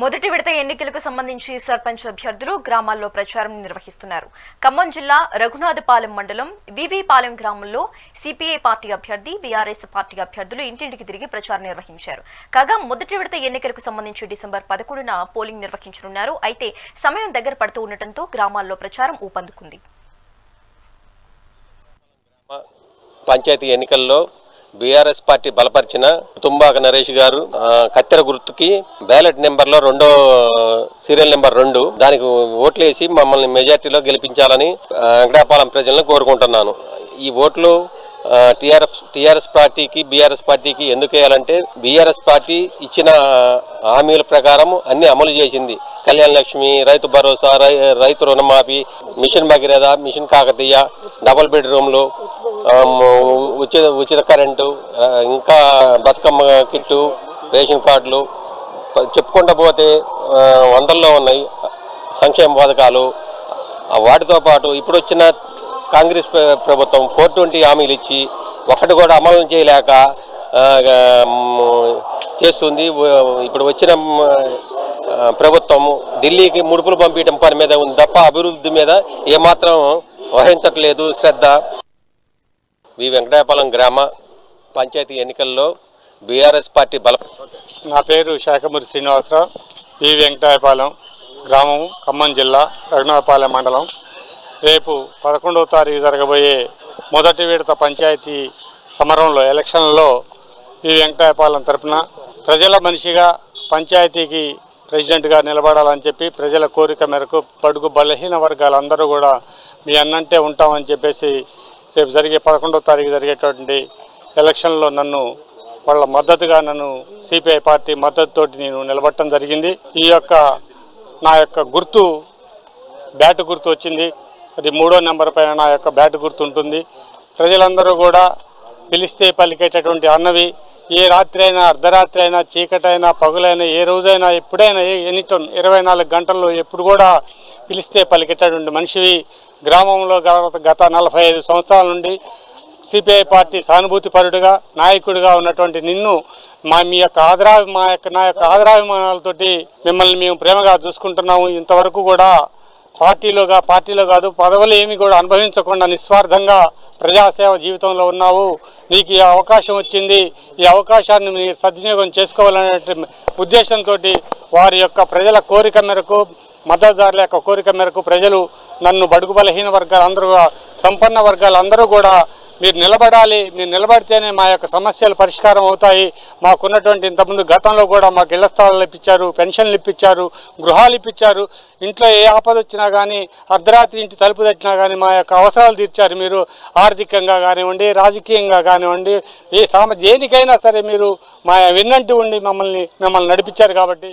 మొదటి విడత ఎన్నికలకు సంబంధించి సర్పంచ్ అభ్యర్థులు గ్రామాల్లో ప్రచారం నిర్వహిస్తున్నారు. ఖమ్మం జిల్లా రఘునాథపాలెం మండలం వివిపాలెం గ్రామంలో సిపిఐ పార్టీ అభ్యర్థి బీఆర్ఎస్ పార్టీ అభ్యర్థులు ఇంటింటికి తిరిగి ప్రచారం నిర్వహించారు. కాగా మొదటి విడత ఎన్నికలకు సంబంధించి డిసెంబర్ పదకొండున పోలింగ్ నిర్వహించనున్నారు. అయితే సమయం దగ్గర పడుతూ ఉండటంతో గ్రామాల్లో ప్రచారం ఊపందుకుంది. పంచాయతీ ఎన్నికల్లో బీఆర్ఎస్ పార్టీ బలపరిచిన తుంబాక నరేష్ గారు కత్తెర గుర్తుకి బ్యాలెట్ నెంబర్లో రెండో సీరియల్ నెంబర్ రెండు దానికి ఓట్లేసి మమ్మల్ని మెజార్టీలో గెలిపించాలని వెంకటాపాలెం ప్రజలను కోరుకుంటున్నాను. ఈ ఓట్లు టిఆర్ఎస్ టిఆర్ఎస్ పార్టీకి బీఆర్ఎస్ పార్టీకి ఎందుకు వేయాలంటే బీఆర్ఎస్ పార్టీ ఇచ్చిన హామీల ప్రకారం అన్ని అమలు చేసింది. కళ్యాణ లక్ష్మి రైతు భరోసా రై రైతు రుణమాఫీ mission Bhagiratha mission Kakatiya double బెడ్రూమ్లు ఉచిత ఉచిత కరెంటు ఇంకా బతుకమ్మ కిట్టు రేషన్ కార్డులు ప- చెప్పుకుంటూ పోతే వందల్లో ఉన్నాయి. సంక్షేమ పథకాలు. వాటితో పాటు ఇప్పుడు వచ్చిన కాంగ్రెస్ ప్రభుత్వం ఫోర్ ట్వంటీ హామీలు ఇచ్చి ఒకటి కూడా అమలు చేయలేక చేస్తుంది. ఇప్పుడు వచ్చిన ప్రభుత్వం ఢిల్లీకి ముడుపులు పంపించడం పని మీద ఉంది తప్ప అభివృద్ధి మీద ఏమాత్రం వహించట్లేదు. శ్రద్ధ. వి వెంకటాయపాలెం గ్రామ పంచాయతీ ఎన్నికల్లో బీఆర్ఎస్ పార్టీ బల నా పేరు శాఖమూరి శ్రీనివాసరావు. వి వెంకటాయపాలెం గ్రామం ఖమ్మం జిల్లా రఘునాథపాలెం మండలం. రేపు పదకొండవ తారీఖు జరగబోయే మొదటి విడత పంచాయతీ సమరంలో ఎలక్షన్లో ఈ వెంకటాయపాలెం తరపున ప్రజల మనిషిగా పంచాయతీకి ప్రెసిడెంట్గా నిలబడాలని చెప్పి ప్రజల కోరిక మేరకు బడుగు బలహీన వర్గాలందరూ కూడా మీ అన్నంటే ఉంటామని చెప్పేసి రేపు జరిగే పదకొండవ తారీఖు జరిగేటువంటి ఎలక్షన్లో నన్ను వాళ్ళ మద్దతుగా నన్ను సిపిఐ పార్టీ మద్దతుతోటి నేను నిలబడటం జరిగింది. ఈ యొక్క నా యొక్క గుర్తు బ్యాట్ గుర్తు వచ్చింది. అది మూడో నెంబర్ పైన నా యొక్క బ్యాట్ గుర్తు ఉంటుంది. ప్రజలందరూ కూడా పిలిస్తే పలికేటటువంటి అన్నవి ఏ రాత్రి అయినా అర్ధరాత్రి అయినా చీకటైనా పగులైనా ఏ రోజైనా ఎప్పుడైనా ఏ ఎనీ టైం ఇరవై నాలుగు గంటల్లో ఎప్పుడు కూడా పిలిస్తే పలికేటటువంటి మనిషివి గ్రామంలో గత- గత నలభై ఐదు సంవత్సరాల నుండి సిపిఐ పార్టీ సానుభూతి పరుడుగా నాయకుడిగా ఉన్నటువంటి నిన్ను మా మీ యొక్క ఆదరా మా యొక్క నా యొక్క ఆదరాభిమానాలతోటి మిమ్మల్ని మేము ప్రేమగా చూసుకుంటున్నాము. ఇంతవరకు కూడా పార్టీలోగా పార్టీలో కాదు పదవులు ఏమి కూడా అనుభవించకుండా నిస్వార్థంగా ప్రజాసేవ జీవితంలో ఉన్నావు. నీకు ఈ అవకాశం వచ్చింది. ఈ అవకాశాన్ని మీరు సద్వినియోగం చేసుకోవాలనే ఉద్దేశంతో వారి యొక్క ప్రజల కోరిక మేరకు మద్దతుదారుల యొక్క కోరిక మేరకు ప్రజలు నన్ను బడుగు బలహీన వర్గాలందరూ సంపన్న వర్గాలందరూ కూడా మీరు నిలబడాలి మీరు నిలబడితేనే మా యొక్క సమస్యలు పరిష్కారం అవుతాయి. మాకున్నటువంటి ఇంతకుముందు గతంలో కూడా మాకు ఇళ్ళ స్థలాలు ఇప్పించారు పెన్షన్లు ఇప్పించారు గృహాలు ఇప్పించారు. ఇంట్లో ఏ ఆపద వచ్చినా కానీ అర్ధరాత్రి ఇంటి తలుపు తట్టినా కానీ మా యొక్క అవసరాలు తీర్చారు మీరు. ఆర్థికంగా కానివ్వండి రాజకీయంగా కానివ్వండి ఏ సామ దేనికైనా సరే మీరు మా విన్నంటి ఉండి మమ్మల్ని మిమ్మల్ని నడిపించారు కాబట్టి